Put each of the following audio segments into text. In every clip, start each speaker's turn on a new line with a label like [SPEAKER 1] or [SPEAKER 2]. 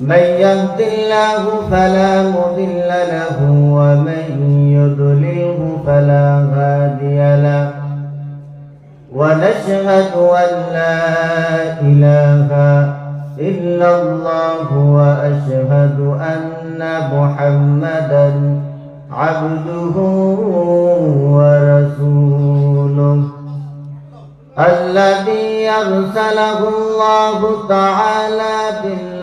[SPEAKER 1] من يهد الله فلا مضل له ومن يضلله فلا هادي له. ونشهد أن لا إله إلا الله وأشهد أن محمدا عبده ورسوله. الذي أرسله الله تعالى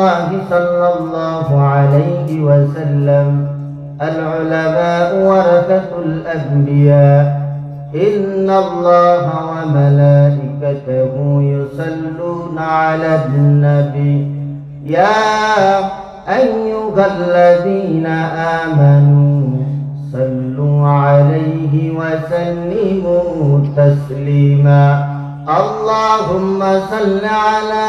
[SPEAKER 1] الله صلى الله عليه وسلم. العلماء ورثة الأنبياء. إن الله وملائكته يصلون على النبي. يا أيها الذين آمنوا صلوا عليه وسلموا تسليما. اللهم صل على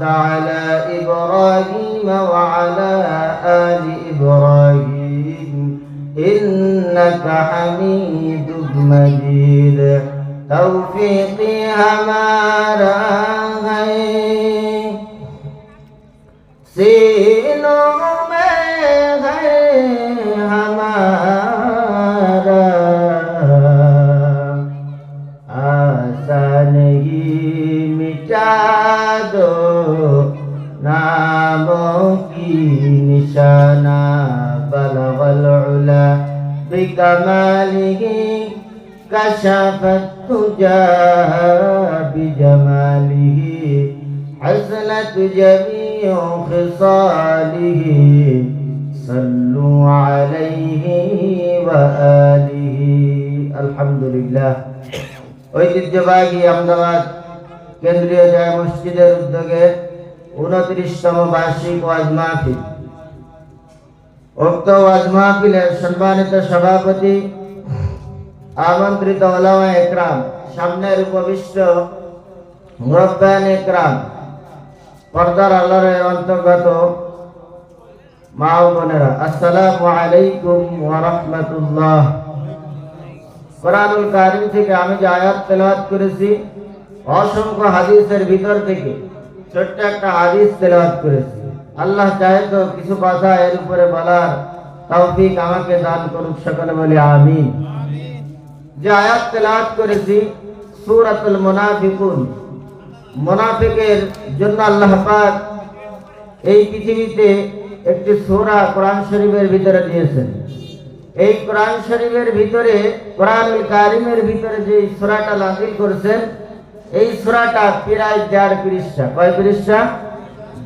[SPEAKER 1] باركت على إبراهيم وعلى آل إبراهيم. إنك حميد مجيد. توفيقي ہمارا ہے دانا بلغ العلا بكماله كشف التجى بجماله حسنت جميع خصاله صلوا عليه وآله الحمد لله ঐতিহ্যবাহী আমদাবাদ কেন্দ্রীয় জয় মসজিদের উদ্যোগে উনত্রিশতম বার্ষিক ওয়াজ মাহফিল উক্ত ওয়াজ মাহফিলের সম্মানিত সভাপতি, আমন্ত্রিত ওলামা একরাম, সামনের উপবিষ্ট মুরব্বান একরাম, পর্দার আল্লাহরের অন্তর্গত মা বোনেরা, আসসালামু আলাইকুম ওয়া রাহমাতুল্লাহ। কোরআনুল কারিম থেকে আমি যে আয়াত তেলাওয়াত করেছি, অসংখ্য হাদিসের ভিতর থেকে ছোট্ট একটা হাদিস তেলাওয়াত করেছি। আল্লাহ চাহে তো কিছু কথা এর উপরে বলার তৌফিক আমাকে দান করুক সকলে বলে আমি যে আয়াত তেলাওয়াত করেছি, সূরাতুল মুনাফিকুন। মুনাফিকের জন্য আল্লাহ পাক এই পৃথিবীতে একটি সূরা কোরআন শরীফের ভিতরে দিয়েছেন। এই কোরআন শরীফের ভিতরে, কোরআনুল কারিমের ভিতরে যে সূরাটা নাযিল করেছেন, এই সূরাটা প্রায় দেড় পৃষ্ঠা। কয় পৃষ্ঠা?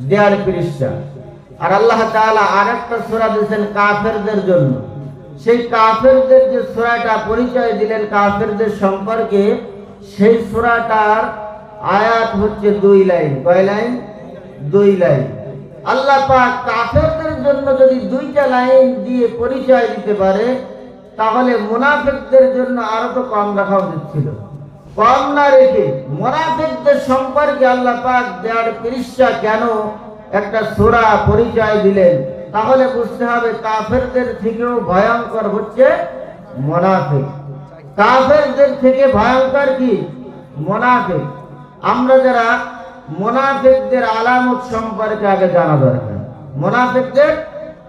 [SPEAKER 1] দেড় পৃষ্ঠা আর আল্লাহ তাআলা আরেকটা সূরা দিয়েছেন কাফেরদের জন্য। সেই কাফেরদের যে সূরাটা পরিচয় দিলেন কাফেরদের সম্পর্কে, সেই সূরাটার আয়াত হচ্ছে দুই লাইন। কয় লাইন? দুই লাইন। আল্লাহ পাক কাফেরদের জন্য যদি দুইটা লাইন দিয়ে পরিচয় দিতে পারে, তাহলে মুনাফিকদের জন্য আরও তো কম রাখা উচিত ছিল কম না রেখে মুনাফিকদের সম্পর্কে আল্লাহ পাক দেড় পৃষ্ঠা কেন একটা সূরা পরিচয় দিলেন? তাহলে বুঝতে হবে কাফেরদের থেকেও ভয়ঙ্কর হচ্ছে মুনাফিক। কাফেরদের থেকে ভয়ঙ্কর কি? মুনাফিক। আমরা যারা মুনাফিকদের আলামত সম্পর্কে আগে জানা দরকার। মুনাফিকদের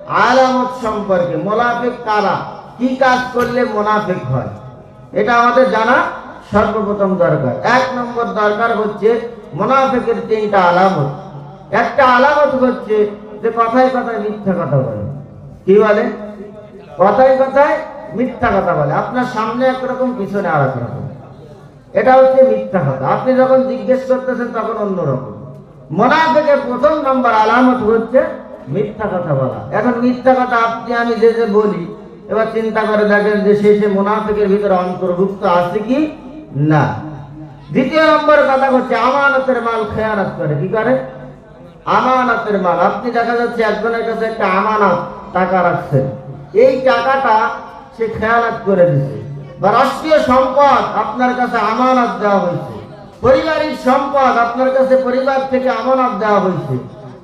[SPEAKER 1] আলামত সম্পর্কে, মুনাফিক কারা? কি কাজ করলে মুনাফিক হয়? এটা আমাদের জানা সর্বপ্রথম দরকার। এক নম্বর দরকার হচ্ছে মুনাফিকের তিনটা আলামত। একটা আলামত হচ্ছে যে কথায় কথায় মিথ্যা কথা বলে। কি বলে? কথায় কথায় মিথ্যা কথা বলে। আপনার সামনে একরকম, পিছনে আর রকম এটা হচ্ছে মিথ্যা কথা। আপনি যখন জিজ্ঞেস করতেছেন, তখন অন্যরকম। মোনাফেকের প্রথম নম্বর আলামত হচ্ছে মিথ্যা কথা বলা। এখন মিথ্যা কথা আপনি, আমি যে যে বলি, এবার চিন্তা করে দেখেন যে সে মোনাফেকের ভিতরে অন্তর্ভুক্ত আছে কি? না। দ্বিতীয় নম্বর কথা হচ্ছে, আমানতের মাল খেয়ানত করে। কি করে? আমানতের মাল। আপনি দেখা যাচ্ছে একজনের কাছে একটা আমানত টাকা রাখছেন। এই টাকাটা সে খেয়ানত করে দিছে। বা রাষ্ট্রীয় সম্পদ আপনার কাছে আমানত দেওয়া হয়েছে। পারিবারিক সম্পদ আপনার কাছে পরিবার থেকে আমানত দেওয়া হয়েছে।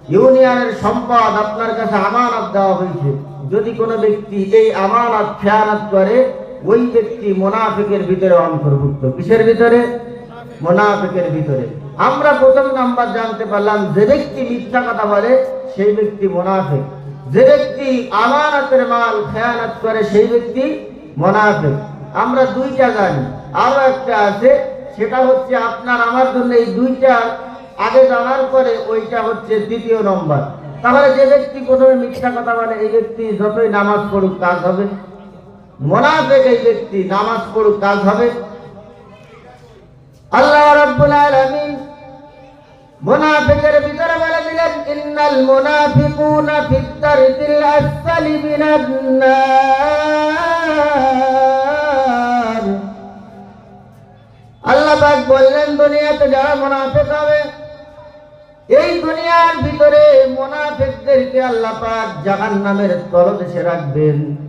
[SPEAKER 1] ইউনিয়নের সম্পদ আপনার কাছে আমানত দেওয়া হয়েছে। যদি কোনো ব্যক্তি এই আমানত খেয়ানত করে ওই ব্যক্তি মোনাফিকের ভিতরে অন্তর্ভুক্ত। কিসের ভিতরে? মোনাফিকের ভিতরে। আমরা প্রথম নাম্বার জানতে পারলাম, যে ব্যক্তি মিথ্যা কথা বলে, সেই ব্যক্তি মোনাফিক। যে ব্যক্তি আমানতের মাল খেয়ানত করে, সেই ব্যক্তি মোনাফিক। আমরা দুইটা জানি। আরও একটা আছে, সেটা হচ্ছে আপনার আমার জন্য এই দুইটা আগে জানার পরে ওইটা হচ্ছে দ্বিতীয় নম্বর। তাহলে যে ব্যক্তি প্রথমে মিথ্যা কথা বলে, এই ব্যক্তি যতই নামাজ পড়ুক, কাজ হবে। ব্যক্তি নামাজ পড়ুক, কাজ হবে? আল্লাহ ভিতরে দিলেন বললেন, দুনিয়াতে যারা মুনাফিক হবে, এই দুনিয়ার ভিতরে মুনাফিকদেরকে আল্লাহ পাক জাহান্নামের তলদেশে রাখবেন।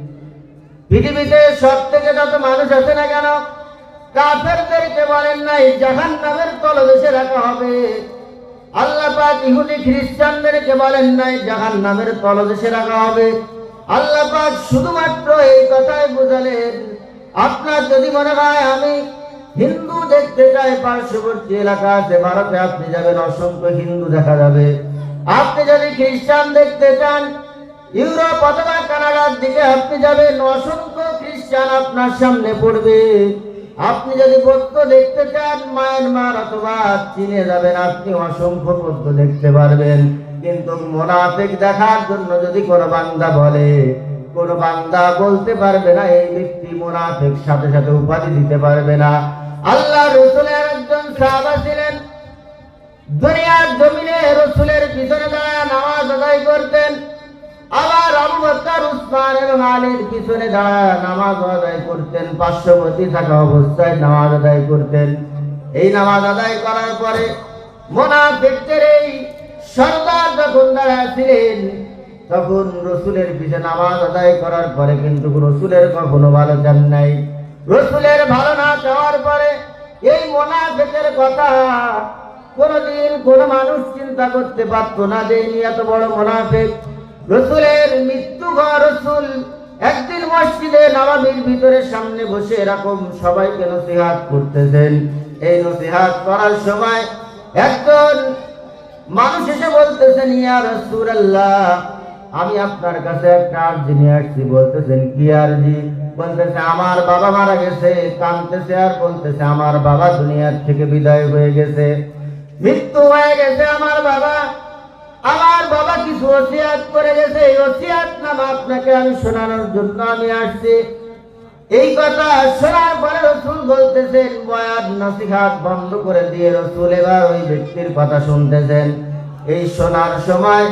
[SPEAKER 1] পৃথিবীতে সব থেকে যত মানুষ আছে না কেন, কাফেরদেরকে বলেন নাই জাহান নামের তলদেশে রাখা হবে। আল্লাহ পাক ইহুদি খ্রিস্টানদেরকে বলেন নাই জাহান নামের তলদেশে রাখা হবে। আল্লাহ পাক শুধুমাত্র এই কথাই বোঝালেন, আপনার যদি মনে হয় আমি হিন্দু দেখতে চাই, পার্শ্ববর্তী এলাকা আছে, ভারতে আপনি যাবেন, অসংখ্য হিন্দু দেখা যাবে। আপনি যদি খ্রিস্টান দেখতে চান ইউরোপ অথবা কানাডার দিকে আপনি যাবেন, অসংখ্য খ্রিস্টান আপনার সামনে পড়বে। আপনি যদি বৌদ্ধ দেখতে চান, মায়ানমার অথবা চীনে যাবেন, আপনি অসংখ্য বৌদ্ধ দেখতে পারবেন। কিন্তু মোনাফিক দেখার জন্য যদি কোনো বান্দা বলে, কোন বান্দা বলতে পারবে না, এই ব্যক্তি মোনাফিক সাথে সাথে উপাধি দিতে পারবে না। আল্লাহ রসুলের একজন সাহাবা ছিলেন। দুনিয়ার জমিনে রসুলের পিছনে দাঁড়ায় নামাজ আদায় করতেন। আবার আবু বকর উসমান এবং আলীর পিছনে দাঁড়ায়, নামাজ আদায় করতেন, পার্শ্ববর্তী থাকা অবস্থায় নামাজ আদায় করতেন। এই নামাজ আদায় করার পরে মোনাফিকদের এই সর্দার যখন দাঁড়ায় ছিলেন, তখন রসুলের পিছনে নামাজ আদায় করার পরে কিন্তু রসুলের কখনো ভালো চান নাই। রসুলের ভালো না চাওয়ার পরে এই মোনাফিকের কথা কোনদিন কোন মানুষ চিন্তা করতে পারতো না যে এত বড় মোনাফিক। রসুলের মৃত্যু ঘর রসুল। একদিন মসজিদে নামাজের ভিতরে সামনে বসে এরকম সবাইকে নসিহাত করতেছেন। এই নসিহাত করার সময় একজন মানুষ এসে বলতেছেন, ইয়া রসুল আল্লাহ আমি আপনার কাছে একটা আর্জি নিয়ে আসছি। বলতেছেন, কি আর্জি? বলতেছে, আমার বাবা মারা গেছে, কাঁদতেছে আর বলতেছে, আমার বাবা দুনিয়ার থেকে বিদায় হয়ে গেছে। মৃত্যু হয়ে গেছে আমার বাবা। আমার বাবা কিছু ওসিয়াত করে গেছে, এই ওসিয়াত নাম আপনাকে আমি শোনানোর জন্য আমি আসছি। এই কথা শোনার পরে রসুল বলতেছেন বয়াত নাসিহাত বন্ধ করে দিয়ে রসুল এবার ওই ব্যক্তির কথা শুনতেছেন। এই শোনার সময়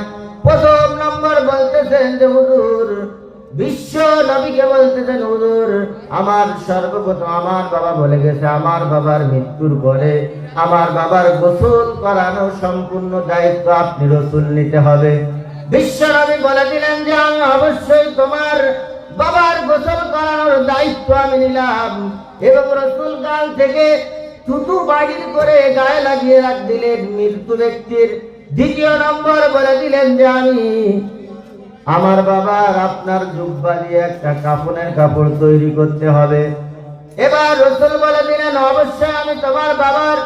[SPEAKER 1] প্রথম নম্বর বলতেছেন যে, হুজুর বিশ্ব নবীকে বলতেছেন হুজুর, আমার সর্বপ্রথম আমার বাবা বলে গেছে, আমার বাবার মৃত্যুর পরে আমার বাবার গোসল করানো সম্পূর্ণ দায়িত্ব আপনি রসুল নিতে হবে। বিশ্ব নবী বলে দিলেন যে, আমি অবশ্যই তোমার বাবার গোসল করানোর দায়িত্ব আমি নিলাম। এবং রসুল কাল থেকে থুতু বাড়ির করে গায়ে লাগিয়ে রাখ দিলেন মৃত্যু ব্যক্তির। দ্বিতীয় নম্বর বলে দিলেন যে, আমি আমার বাবা আপনার জুব্বা দিয়ে একটা কাপড়ের কাপড় তৈরি করতে হবে। এবার রসুল বলে দিলেন, অবশ্যই আমি তোমার বাবার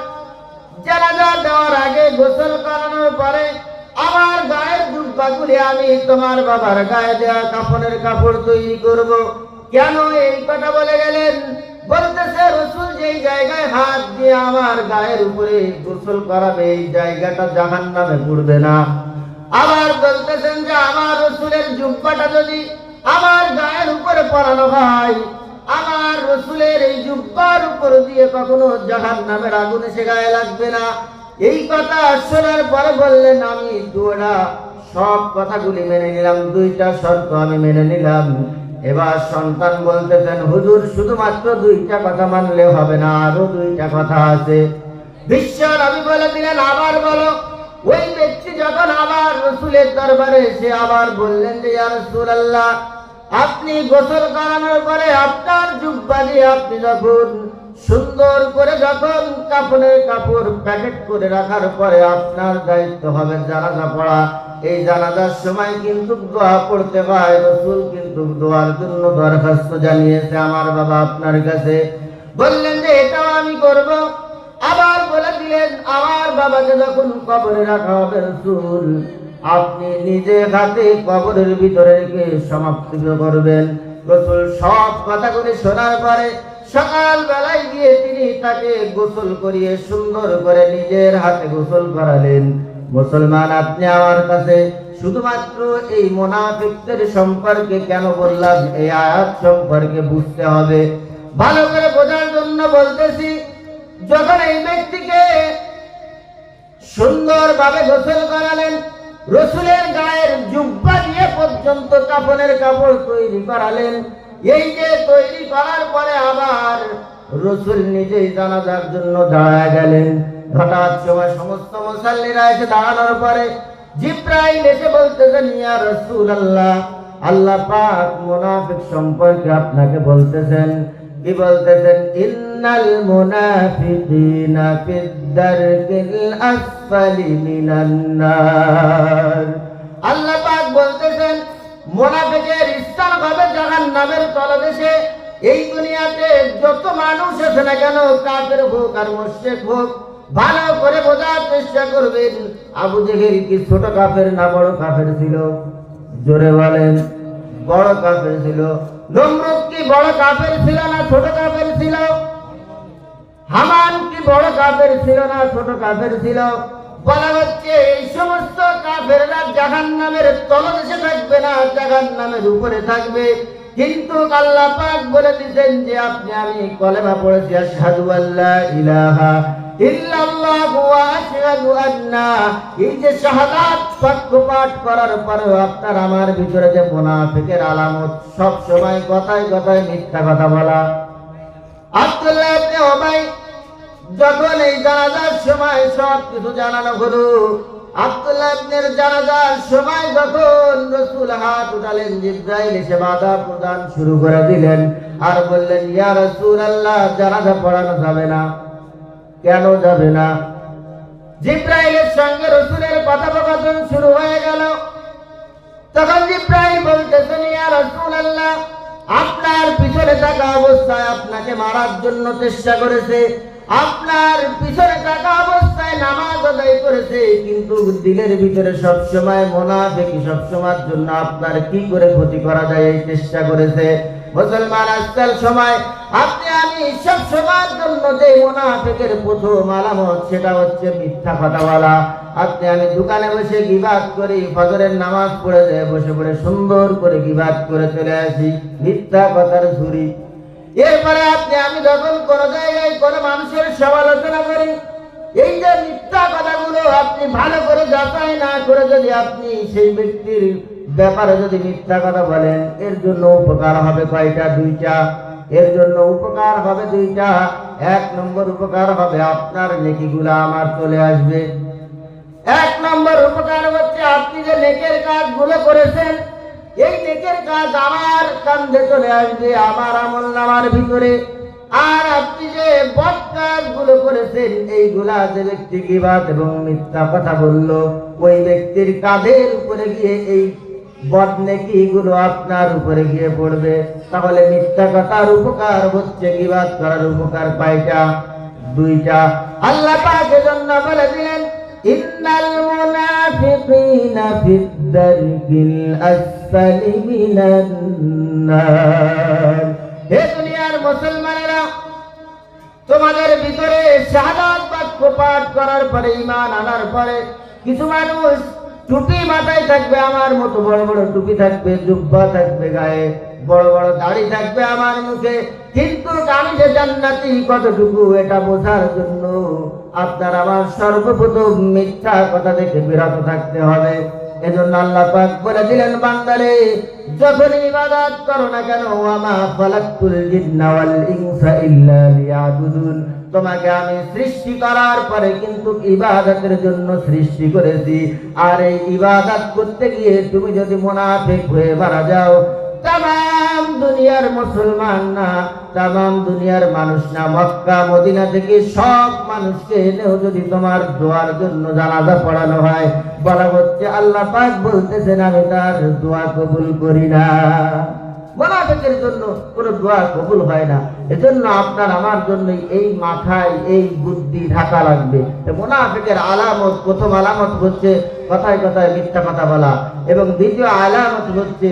[SPEAKER 1] জানাজা দেওয়ার আগে গোসল করানোর পরে আমার গায়ের জুব্বাগুলি আমি তোমার বাবার গায়ে দেওয়া কাপড়ের কাপড় তৈরি করব। কেন এই কথা বলে গেলেন? বলতেছে, রসুল যেই জায়গায় হাত দিয়ে আমার গায়ের উপরে গোসল করাবে, এই জায়গাটা জাহান নামে পড়বে না। আবার বলতেছেন যে আমার রসুলের জুব্বাটা যদি আমার গায়ের উপরে পরানো হয়, আমার রসুলের এই জুব্বার উপর দিয়ে কখনো জাহান নামের আগুন এসে গায়ে লাগবে না। এই কথা শোনার পরে বললেন, আমি দুটা সব কথাগুলি মেনে নিলাম, দুইটা শর্ত আমি মেনে নিলাম। এবার সন্তান বলতেছেন, হুজুর, শুধুমাত্র দুইটা কথা মানলে হবে না, আরও দুইটা কথা আছে। বিশ্বর আমি বলে দিলেন, আবার বলো, ওই ব্যক্তি যখন আবার রসুলের দরবারে এসে আবার বললেন যে, ইয়া রাসূলুল্লাহ, আপনি গোসল করানোর পরে আপনার জুব্বা দিয়ে আপনি যখন সুন্দর করে যখন কাপড়ের কাপড় প্যাকেট করে রাখার পরে আপনার দায়িত্ব হবে জানাজা পড়া। এই জানাজার সময় কিন্তু দোয়া পড়তে হয়। রসুল কিন্তু দোয়ার জন্য দরখাস্ত জানিয়েছে আমার বাবা আপনার কাছে। বললেন যে, এটাও আমি করব। আবার দিলেন আমার বাবাকে যখন কবরে রাখা হবে রসুল, আপনি নিজে হাতে কবরের ভিতরে রেখে সমাপ্তি করবেন। রসুল সব কথাগুলি শোনার পরে সকাল বেলায় গিয়ে তিনি তাকে গোসল করিয়ে সুন্দর করে নিজের হাতে গোসল করালেন। মুসলমান, আপনি আমার কাছে শুধুমাত্র এই মোনাফিকদের সম্পর্কে কেন বললাম? এই আয়াত সম্পর্কে বুঝতে হবে। ভালো করে বোঝার জন্য বলতেছি যখন এই ব্যক্তিকে সুন্দরভাবে গোসল করালেন, রসুলের গায়ের জুব্বা দিয়ে পর্যন্ত কাপড়ের কাপড় তৈরি করালেন, এই যে তৈরি করার পরে আবার রসুল নিজেই জানাজার জন্য দাঁড়ায় গেলেন। হঠাৎ সময় সমস্ত মুসাল্লিরা এসে দাঁড়ানোর পরে জিব্রাইল এসে বলতেছেন, ইয়া রসুল আল্লাহ আল্লাহ পাক মুনাফিক সম্পর্কে আপনাকে বলতেছেন। কি বলতেছেন? ইন্নাল মুনাফিকিনা ফিদ-দারকিল আসফালি মিনান নার আল্লাহ পাক বলতেছেন, মুনাফিকের স্থান হবে জাহান্নামের তলদেশে। এই দুনিয়াতে যত মানুষ আছে না কেন, কাফের হোক আর মুশরিক হোক, ভালো করে বোঝার চেষ্টা করবেন। আবু জেহেল কি ছোট কাফের না বড় কাফের ছিল? জোরে বলেন, বড় কাফের ছিল। নমরুদ কি বড় কাফের ছিল না ছোট কাফের ছিল? হামান কি বড় কাফের ছিল না ছোট কাফের ছিল? বলা হচ্ছে এই সমস্ত কাফেররা জাহান নামের তলদেশে থাকবে না জাহান নামের উপরে থাকবে। কিন্তু আল্লাহ পাক বলে দিয়েছেন যে আপনি, আমি কলেমা পড়েছি, আশহাদু আল্লা ইলাহা ইল্লাল্লাহ ওয়া আশহাদু আন্না। এই যে শাহাদাত বাক্য পাঠ করার পরেও আপনার আমার ভিতরে যে মুনাফিকের আলামত সব সময় কথায় কথায় মিথ্যা কথা বলা। আব্দুল্লাহ ইবনে উবাই যখন এই জানাজার সময় সব কিছু জানানো হলো, আব্দুল্লাহ ইবনের জানাজার সময় যখন রসুল হাত উঠালেন, জিব্রাইল এসে বাধা প্রদান শুরু করে দিলেন আর বললেন, ইয়া রসুল আল্লাহ জানাজা পড়ানো যাবে না। কেন যাবে না? জিব্রাইলের সঙ্গে রসুলের কথোপকথন শুরু হয়ে গেল। তখন জিব্রাইল বলতেছেন ইয়া রাসূলুল্লাহ, আপনার পিছনে থাকা অবস্থায় আপনাকে মারার জন্য চেষ্টা করেছে। আপনার পিছনে থাকা অবস্থায় নামাজ আদায় করেছে, কিন্তু দিলের ভিতরে সব সময় মোনাফিকি সব সময়ের জন্য আপনার কি করে ক্ষতি করা যায় এই চেষ্টা করেছে? মুসলমান, আজকাল সময়, আপনি, আমি সব সময়ের জন্য যে মোনাফিকের প্রথম আলামত, সেটা হচ্ছে মিথ্যা কথা বলা আপনি, আমি দোকানে বসে গিবাদ করি, ফজরের নামাজ পড়ে যায়, বসে পড়ে সুন্দর করে গিবাদ করে চলে আসি। মিথ্যা কথার ঝুরি এরপরে আপনি, আমি যখন কোনো জায়গায় কোনো মানুষের সমালোচনা করি, এই যে মিথ্যা কথাগুলো আপনি ভালো করে যাচাই না করে যদি আপনি সেই ব্যক্তির ব্যাপারে যদি মিথ্যা কথা বলেন, এর জন্য উপকার হবে কয়টা? দুইটা। এর জন্য উপকার হবে দুইটা। এক নম্বর উপকার হবে আপনার নেকিগুলা আমার চলে আসবে। এক নম্বর উপকার হচ্ছে আপনি যে নেকের কাজগুলো করেছেন এই নেকের কাজ আমার কান্ধে চলে আসবে, আমার আমল নামার ভিতরে। আর আপনি যে বদ কাজগুলো করেছেন, এইগুলা যে ব্যক্তি গিবাদ এবং মিথ্যা কথা বলল, ওই ব্যক্তির কাঁধের উপরে গিয়ে এই বদ নেকি গুলো আপনার উপরে গিয়ে পড়বে। তাহলে মিথ্যা কথার উপকার হচ্ছে গিবাদ করার উপকার কয়টা? দুইটা। আল্লাহ পাক জন্য বলে দিলেন, ইন্নাল মুনাফিকিনা ফিদ দারকিল মিনান নার। হে দুনিয়ার মুসলমানেরা, তোমাদের ভিতরে শাহাদাত বাক্য পাঠ করার পরে, ঈমান আনার পরে কিছু মানুষ টুপি মাথায় থাকবে, আমার মতো বড় বড় টুপি থাকবে, জুব্বা থাকবে গায়ে, বড় বড় দাড়ি থাকবে আমার মুখে। কিন্তু আমি যে জান্নাতি কতটুকু এটা বোঝার জন্য? আপনার আমার সর্বপ্রথম মিথ্যা কথা থেকে বিরত থাকতে হবে। এজন্য আল্লাহ পাক বলে দিলেন, বান্দারে যখন ইবাদত করো না কেন আমা ফালাকুল জিন্না ওয়াল ইনসা ইল্লা লিয়াবুদুন। তোমাকে আমি সৃষ্টি করার পরে কিন্তু ইবাদতের জন্য সৃষ্টি করেছি। আর এই ইবাদত করতে গিয়ে তুমি যদি মুনাফিক হয়ে মারা যাও তাম দুনিয়ার মুসলমান না তাম দুনিয়ার মানুষ না, মক্কা, মদিনা থেকে সব মানুষকে এনেও যদি তোমার দোয়ার জন্য জানাজা পড়ানো হয়, বলা হচ্ছে আল্লাহ পাক বলতেছেন, আমি তার দোয়া কবুল করি না। মোনাফেকের জন্য কোনো দোয়া কবুল হয় না। এজন্য আপনার, আমার জন্য এই মাথায় এই বুদ্ধি ঢাকা লাগবে। মোনাফেকের আলামত, প্রথম আলামত হচ্ছে কথায় কথায় মিথ্যা কথা বলা। এবং দ্বিতীয় আলামত হচ্ছে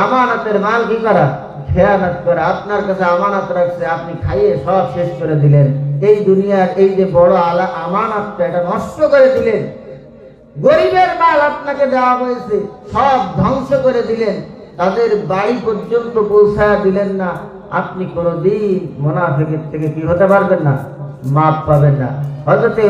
[SPEAKER 1] আমানতের মাল কি করা খেয়ানত করে আপনার কাছে আমানত রাখছে, আপনি খাইয়ে সব শেষ করে দিলেন। এই দুনিয়ার এই যে বড় আলা, আমানতটা এটা নষ্ট করে দিলেন। গরিবের মাল আপনাকে দেওয়া হয়েছে, সব ধ্বংস করে দিলেন। তাদের বাড়ি পর্যন্ত পৌঁছায় দিলেন না। আপনি কোনোদিন মোনাফিকের থেকে কি হতে পারবেন না? মাপ পাবেন না। হজরতে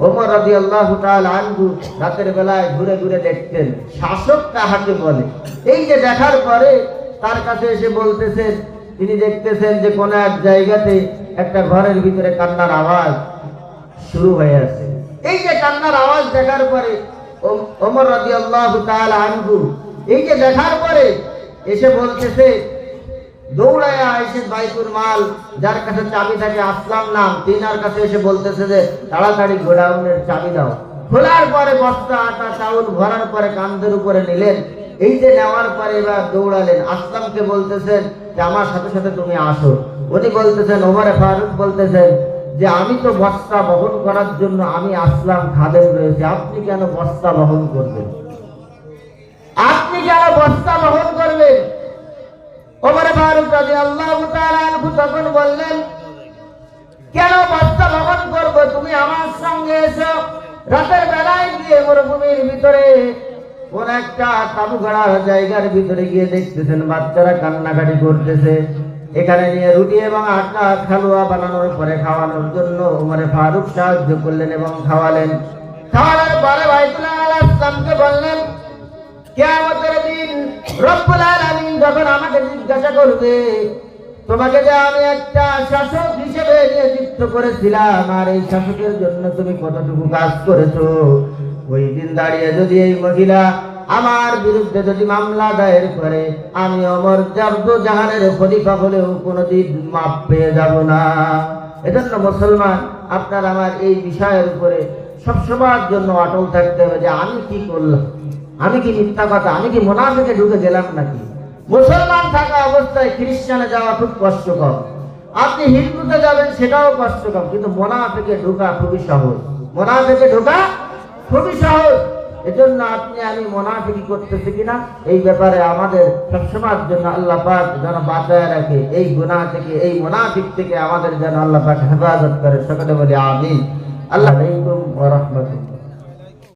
[SPEAKER 1] ওমর রাজি আল্লাহ আনহু রাতের বেলায় ঘুরে ঘুরে দেখতেন। শাসক কাহাকে বলে? এই যে দেখার পরে তার কাছে এসে বলতেছেন, তিনি দেখতেছেন যে কোন এক জায়গাতে একটা ঘরের ভিতরে কান্নার আওয়াজ শুরু হয়ে আছে। এই যে কান্নার আওয়াজ দেখার পরে ওম- ওমর রাজি আল্লাহ আনহু এই যে দেখার পরে এসে বলতেছে দৌড়ায় এসে বাইকুর মাল, যার কাছে চাবি থাকে আসলাম নাম তিনার কাছে এসে বলতেছে যে, তাড়াতাড়ি গোডাউনের চাবি দাও। খোলার পরে বস্তা, আটা, চাউল ভরার পরে কান্দের উপরে নিলেন। এই যে নেওয়ার পরে এবার দৌড়ালেন। আসলামকে বলতেছেন যে, আমার সাথে সাথে তুমি আসো। উনি বলতেছেন, ওমরে ফারুক বলতেছেন যে, আমি তো বস্তা বহন করার জন্য আমি আসলাম, খাদেম রয়েছে। আপনি কেন বস্তা বহন করবেন? আপনি কেন বস্তা বহন করবেন? ওমরে ফারুক রাজি আল্লাহ তখন বললেন, কেন বস্তা বহন করব? তুমি আমার সঙ্গে এসো। রাতের বেলায় গিয়ে মরুভূমির ভিতরে কোন একটা তাবু গাড়ার জায়গার ভিতরে গিয়ে দেখতেছেন, বাচ্চারা কান্নাকাটি করতেছে। এখানে নিয়ে রুটি এবং আটা, খালুয়া বানানোর পরে খাওয়ানোর জন্য উমরে ফারুক সাহায্য করলেন এবং খাওয়ালেন। খাওয়ানোর পরে বাইতুল্লাহ আলাহ বললেন কেয়ামতের দিন রব্বুল আলামিন যখন আমাকে জিজ্ঞাসা করবে, তোমাকে যে আমি একটা শাসক হিসেবে নিয়োজিত করেছিলাম, আর এই শাসকের জন্য তুমি কতটুকু কাজ করেছ? ওই দিন দাঁড়িয়ে যদি এই মহিলা আমার বিরুদ্ধে যদি মামলা দায়ের করে, আমি অমর জার্দ জাহানের খলিফা হলেও কোনোদিন মাপ পেয়ে যাব না। এজন্য মুসলমান, আপনার আমার এই বিষয়ের উপরে সবসময়ের জন্য অটল থাকতে হবে যে আমি কি করলাম? আমি কি মিথ্যা কথা? আমি কি মোনাফিকে ঢুকে গেলাম নাকি? মুসলমান থাকা অবস্থায় খ্রিস্টানে যাওয়া খুব কষ্টকর। আপনি হিন্দুতে যাবেন সেটাও কষ্টকর, কিন্তু মোনাফিকে ঢোকা খুবই সহজ। মোনাফিকে ঢোকা খুবই সহজ। এজন্য আপনি, আমি মোনাফিকি করতেছি কিনা? এই ব্যাপারে আমাদের সবসময়ের জন্য আল্লাহ পাক যেন বাঁচায় রাখে। এই গুনাহ থেকে, এই মোনাফিক থেকে আমাদের যেন আল্লাহ পাক হেফাজত করে। সকলে বলে আমিন। আল্লাহ রাহমাতুল্লাহ।